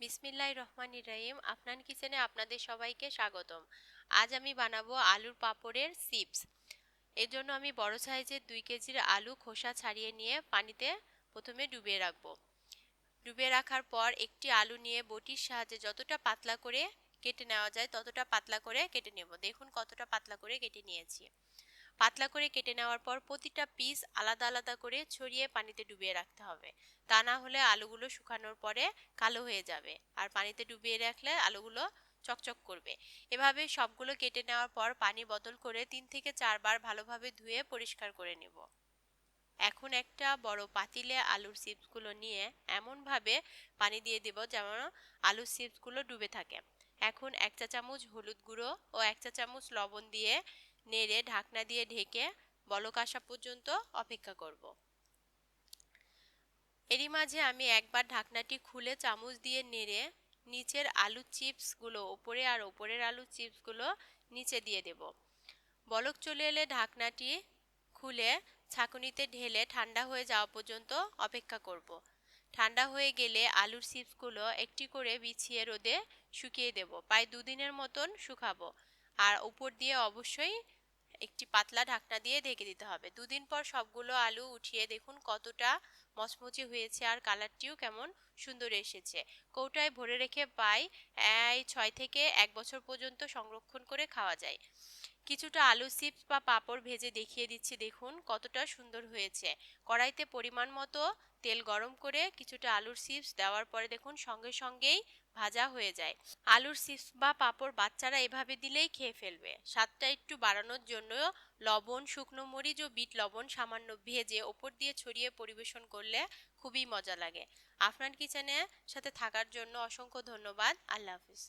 বিসমিল্লাহ রহমান ইরাহিম আপনার কিচেনে আপনাদের সবাইকে স্বাগতম। আজ আমি বানাবো আলুর পাপড়ের চিপস। এর জন্য আমি বড় সাইজের দুই কেজির আলু খোসা ছাড়িয়ে নিয়ে পানিতে প্রথমে ডুবিয়ে রাখব। ডুবিয়ে রাখার পর একটি আলু নিয়ে বটির সাহায্যে যতটা পাতলা করে কেটে নেওয়া যায় ততটা পাতলা করে কেটে নেব। দেখুন কতটা পাতলা করে কেটে নিয়েছি। পাতলা করে কেটে নেওয়ার পর প্রতিটা পিস আলাদা আলাদা করে ছড়িয়ে পানিতে ডুবিয়ে রাখতে হবে। তা না হলে আলুগুলো শুকানোর পরে কালো হয়ে যাবে আর পানিতে ডুবিয়ে রাখলে আলুগুলো চকচক করবে। এভাবে সবগুলো কেটে নেওয়ার পর পানি বদল করে তিন থেকে চারবার ভালোভাবে ধুয়ে পরিষ্কার করে নেব। এখন একটা বড় পাতিলে আলুর চিপসগুলো নিয়ে এমনভাবে পানি দিয়ে দেব যেমন আলুর চিপসগুলো ডুবে থাকে। এখন এক চা চামচ হলুদ গুঁড়ো ও এক চা চামচ লবণ দিয়ে নেড়ে ঢাকনা দিয়ে ঢেকে বলক আসা পর্যন্ত অপেক্ষা করব। এরই মাঝে আমি একবার ঢাকনাটি খুলে চামচ দিয়ে নেড়ে নিচের আলু চিপসগুলো, ওপরে আর ওপরের আলু চিপসগুলো নিচে দিয়ে দেব। বলক চলে এলে ঢাকনাটি খুলে ছাঁকুনিতে ঢেলে ঠান্ডা হয়ে যাওয়া পর্যন্ত অপেক্ষা করব। ঠান্ডা হয়ে গেলে আলুর চিপসগুলো একটি করে বিছিয়ে রোদে শুকিয়ে দেব। প্রায় দুদিনের মতন শুকাবো। আর উপর দিয়ে অবশ্যই একটি পাতলা ঢাকনা দিয়ে ঢেকে দিতে হবে। দুদিন পর সবগুলো আলু উঠিয়ে দেখুন কতটা মচমচে হয়েছে আর কালারটিও কেমন সুন্দর এসেছে। কৌটায় ভরে রেখে পাই ছয় থেকে এক বছর পর্যন্ত সংরক্ষণ করে খাওয়া যায়। কিছুটা আলু চিপস বা পাঁপড় ভেজে দেখিয়ে দিচ্ছি, দেখুন কতটা সুন্দর হয়েছে। কড়াইতে পরিমাণ মতো তেল গরম করে কিছুটা আলুর চিপস দেওয়ার পরে দেখুন সঙ্গে সঙ্গেই ভাজা হয়ে যায়। আলুর চিপস বা পাঁপড় বাচ্চারা এভাবে দিলেই খেয়ে ফেলবে। স্বাদটা একটু বাড়ানোর জন্য লবণ, শুকনো মরিচ ও বিট লবণ সামান্য ভেজে ওপর দিয়ে ছড়িয়ে পরিবেশন করলে খুবই মজা লাগে। আপনার কিচেনের সাথে থাকার জন্য অসংখ্য ধন্যবাদ। আল্লাহ হাফিজ।